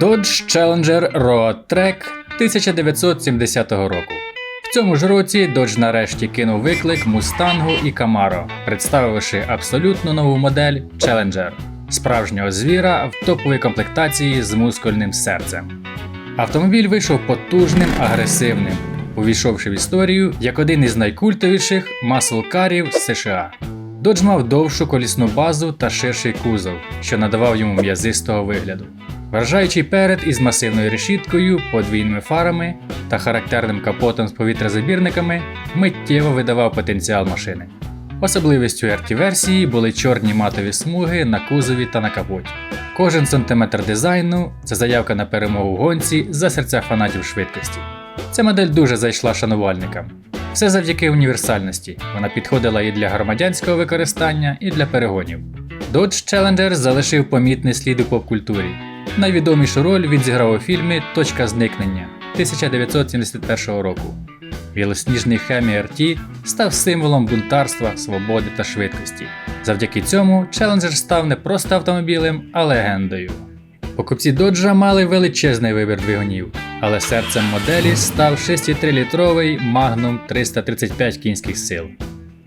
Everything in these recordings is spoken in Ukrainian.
Dodge Challenger Road Track 1970 року. В цьому ж році Dodge нарешті кинув виклик Мустангу і Camaro, представивши абсолютно нову модель Challenger справжнього звіра в топовій комплектації з мускульним серцем. Автомобіль вийшов потужним, агресивним, увійшовши в історію як один із найкультовіших маслкарів США. Dodge мав довшу колісну базу та ширший кузов, що надавав йому м'язистого вигляду. Вражаючий перед із масивною решіткою, подвійними фарами та характерним капотом з повітрязабірниками миттєво видавав потенціал машини. Особливістю RT-версії були чорні матові смуги на кузові та на капоті. Кожен сантиметр дизайну це заявка на перемогу в гонці за серця фанатів швидкості. Ця модель дуже зайшла шанувальникам. Все завдяки універсальності. Вона підходила і для громадянського використання, і для перегонів. Dodge Challenger залишив помітний слід у поп-культурі. Найвідомішу роль він зіграв у фільмі Точка зникнення 1971 року. Білосніжний Хемі RT став символом бунтарства, свободи та швидкості. Завдяки цьому Challenger став не просто автомобілем, а легендою. Покупці Доджа мали величезний вибір двигунів, але серцем моделі став 6,3-літровий Magnum 335 кінських сил.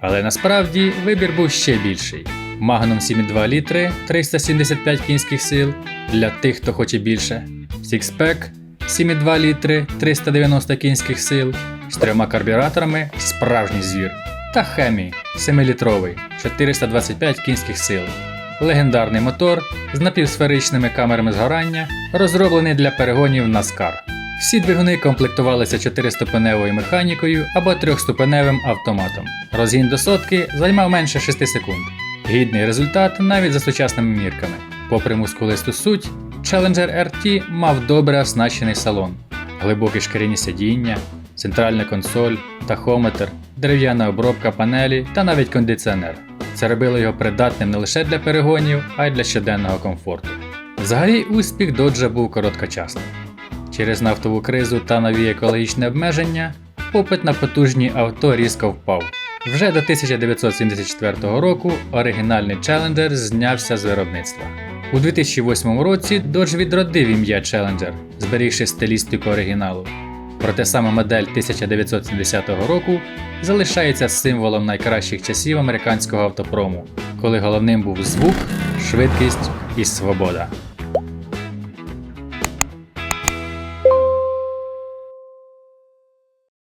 Але насправді вибір був ще більший. Magnum 7,2 літри 375 кінських сил для тих, хто хоче більше. Sixpack 7,2 літри 390 кінських сил з трьома карбюраторами справжній звір. Та Хемі 7-літровий 425 кінських сил. Легендарний мотор з напівсферичними камерами згорання, розроблений для перегонів NASCAR. Всі двигуни комплектувалися 4-ступеневою механікою або 3-ступеневим автоматом. Розгін до сотки займав менше 6 секунд. Гідний результат навіть за сучасними мірками. Попри мускулисту суть, Challenger RT мав добре оснащений салон, глибокі шкіряні сидіння, центральна консоль, тахометр, дерев'яна обробка панелі та навіть кондиціонер. Це робило його придатним не лише для перегонів, а й для щоденного комфорту. Взагалі, успіх доджа був короткочасним. Через нафтову кризу та нові екологічні обмеження попит на потужні авто різко впав. Вже до 1974 року оригінальний Challenger знявся з виробництва. У 2008 році Dodge відродив ім'я Challenger, зберігши стилістику оригіналу. Проте саме модель 1970 року залишається символом найкращих часів американського автопрому, коли головним був звук, швидкість і свобода.